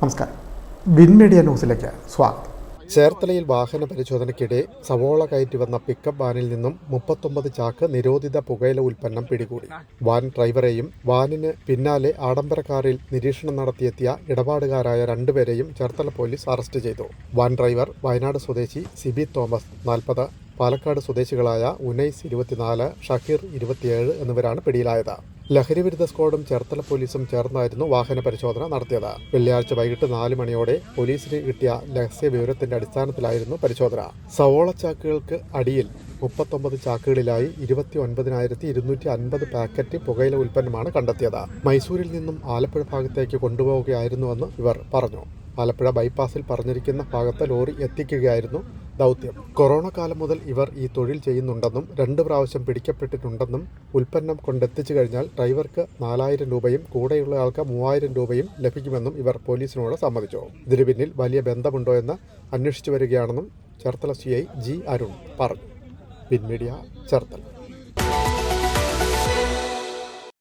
നമസ്കാരം. Win media ന്യൂസിലേക്ക് സ്വാഗതം. ചേർത്തലയിൽ വാഹന പരിശോധനയ്ക്കിടെ സവോള കയറ്റി വന്ന പിക്കപ്പ് വാനിൽ നിന്നും മുപ്പത്തൊമ്പത് ചാക്ക് നിരോധിത പുകയില ഉൽപ്പന്നം പിടികൂടി. വാൻ ഡ്രൈവറെയും വാനിന് പിന്നാലെ ആഡംബര കാറിൽ നിരീക്ഷണം നടത്തിയെത്തിയ ഇടപാടുകാരായ രണ്ടുപേരെയും ചേർത്തല പോലീസ് അറസ്റ്റ് ചെയ്തു. വാൻ ഡ്രൈവർ വയനാട് സ്വദേശി സിബി തോമസ് നാൽപ്പത് പാലക്കാട് സ്വദേശികളായ ഉനൈസ് ഇരുപത്തിനാല് ഷഹീർ ഇരുപത്തിയേഴ് എന്നിവരാണ് പിടിയിലായത്. ലഹരിവിരുദ്ധ സ്ക്വാഡും ചേർത്തല പോലീസും ചേർന്നായിരുന്നു വാഹന പരിശോധന നടത്തിയത്. വെള്ളിയാഴ്ച വൈകിട്ട് നാല് മണിയോടെ പോലീസിന് കിട്ടിയ രഹസ്യ വിവരത്തിന്റെ അടിസ്ഥാനത്തിലായിരുന്നു പരിശോധന. സവോള ചാക്കുകൾക്ക് അടിയിൽ മുപ്പത്തൊമ്പത് ചാക്കുകളിലായി ഇരുപത്തി ഒൻപതിനായിരത്തി ഇരുന്നൂറ്റി അൻപത് പാക്കറ്റ് പുകയില ഉൽപ്പന്നമാണ് കണ്ടെത്തിയത്. മൈസൂരിൽ നിന്നും ആലപ്പുഴ ഭാഗത്തേക്ക് കൊണ്ടുപോവുകയായിരുന്നുവെന്ന് ഇവർ പറഞ്ഞു. ആലപ്പുഴ ബൈപ്പാസിൽ പറഞ്ഞിരിക്കുന്ന ഭാഗത്ത് ലോറി എത്തിക്കുകയായിരുന്നു ദൗത്യം. കൊറോണ കാലം മുതൽ ഇവർ ഈ തൊഴിൽ ചെയ്യുന്നുണ്ടെന്നും രണ്ട് പ്രാവശ്യം പിടിക്കപ്പെട്ടിട്ടുണ്ടെന്നും ഉൽപ്പന്നം കൊണ്ടെത്തിച്ചു കഴിഞ്ഞാൽ ഡ്രൈവർക്ക് നാലായിരം രൂപയും കൂടെയുള്ള ആൾക്ക് മൂവായിരം രൂപയും ലഭിക്കുമെന്നും ഇവർ പോലീസിനോട് സമ്മതിച്ചു. ഇതിനു പിന്നിൽ വലിയ ബന്ധമുണ്ടോ എന്ന് അന്വേഷിച്ചു വരികയാണെന്നും Cherthala C I G Arun പറഞ്ഞു. ബിൻ മീഡിയ ചേർത്തല.